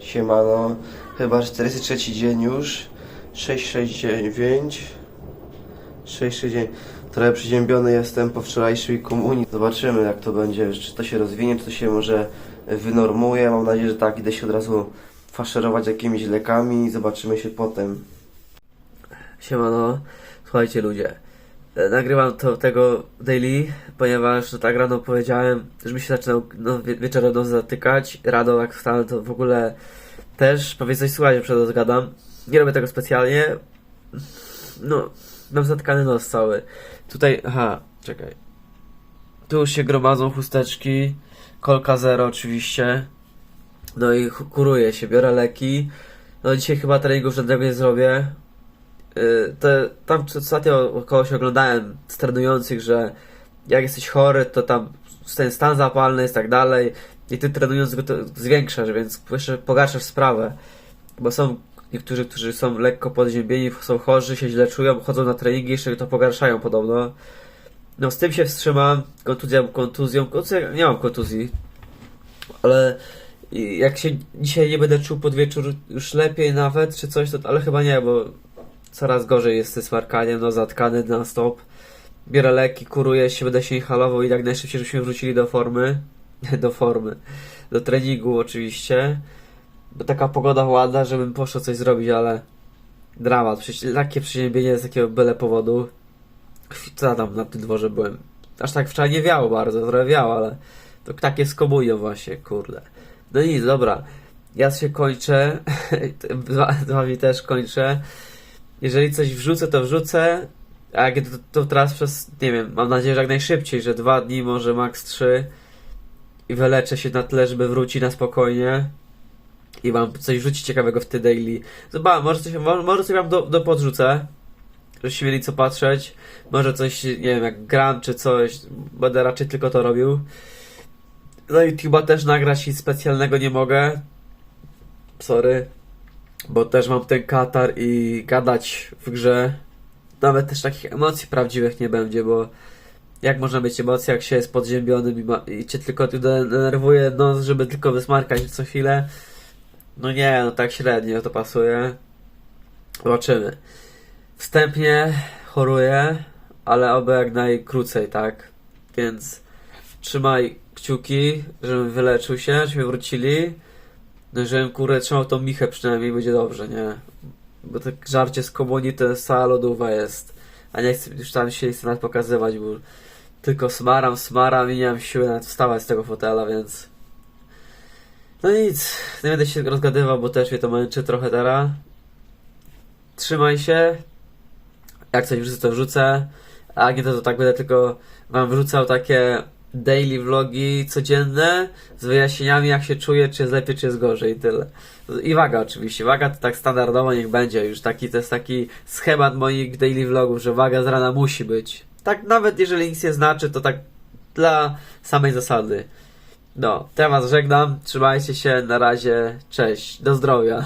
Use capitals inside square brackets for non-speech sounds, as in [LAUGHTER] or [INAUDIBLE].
Siemano. Chyba 43 dzień już. 669. 669. Trochę przyziębiony jestem po wczorajszej komunii. Zobaczymy jak to będzie, czy to się rozwinie, czy to się może wynormuje. Mam nadzieję, że tak. Idę się od razu faszerować jakimiś lekami. Zobaczymy się potem. Siemano. Słuchajcie ludzie. E, Nagrywam to tego daily, ponieważ no, tak rano powiedziałem, że mi się zaczynał no, wie, wieczorem nos zatykać. Rano jak wstałem to w ogóle też prawie coś słuchać, że przed zgadam. Nie robię tego specjalnie. No, mam zatkany nos cały. Tutaj, aha, czekaj. Tu już się gromadzą chusteczki. Kolka zero oczywiście. No i kuruję się, biorę leki. No dzisiaj chyba treningu żadnego nie zrobię. Y, te, tam ostatnio około się oglądałem z trenujących, że jak jesteś chory, to tam ten stan zapalny jest tak dalej i ty trenując go to zwiększasz, więc jeszcze pogarszasz sprawę. Bo są niektórzy, którzy są lekko podziębieni, są chorzy, się źle czują, chodzą na treningi, jeszcze to pogarszają podobno. No z tym się wstrzymam, kontuzją, kontuzją, kontuzją, nie mam kontuzji, ale jak się dzisiaj nie będę czuł pod wieczór już lepiej nawet, czy coś, to, ale chyba nie, bo coraz gorzej jest ze smarkaniem, no zatkany na stop. Biorę leki, kuruję się, będę się inhalował i jak najszybciej, żebyśmy wrócili do formy. [LAUGHS] Do formy. Do treningu oczywiście. Bo taka pogoda ładna, żebym poszedł coś zrobić, ale dramat. Przecież takie przeziębienie z takiego byle powodu. Co tam na tym dworze byłem? Aż tak wczoraj nie wiało bardzo, trochę wiało, ale to takie z komunią właśnie, kurde. No nic, dobra. Ja się kończę. [LAUGHS] Z wami też kończę. Jeżeli coś wrzucę, to wrzucę. A jak to, to teraz przez, nie wiem, mam nadzieję, że jak najszybciej, że dwa dni, może max trzy. I wyleczę się na tyle, żeby wrócić na spokojnie. I mam coś wrzucić ciekawego w ty daily. Zobacz, może coś, może, coś wam do, do podrzucę. Żebyście mieli co patrzeć. Może coś, nie wiem, jak gram czy coś. Będę raczej tylko to robił. No i YouTube'a też nagrać nic specjalnego nie mogę. Sorry. Bo też mam ten katar i gadać w grze. Nawet też takich emocji prawdziwych nie będzie, bo jak można mieć emocje, jak się jest podziębionym i, ma, i cię tylko denerwuje nos, żeby tylko wysmarkać co chwilę. No nie, no tak średnio to pasuje. Zobaczymy. Wstępnie choruję, ale oby jak najkrócej, tak? Więc trzymaj kciuki, żebym wyleczył się, żebyśmy wrócili. No, żebym kurde trzymał tą michę przynajmniej, będzie dobrze, nie? Bo to żarcie z jest cała lodówa jest. A nie chcę już tam się nie chcę nawet pokazywać, bo tylko smaram, smaram i nie mam siły nawet wstawać z tego fotela, więc... No nic, nie będę się rozgadywał, bo też mnie to męczy trochę teraz. Trzymaj się. Jak coś wrzucę, to wrzucę. A nie to, to tak będę tylko wam wrzucał takie daily vlogi codzienne z wyjaśnieniami jak się czuję, czy jest lepiej, czy jest gorzej tyle. I waga oczywiście. Waga to tak standardowo niech będzie już. Taki to jest taki schemat moich daily vlogów, że waga z rana musi być. Tak nawet jeżeli nic nie znaczy, to tak dla samej zasady. No, teraz żegnam. Trzymajcie się. Na razie. Cześć. Do zdrowia.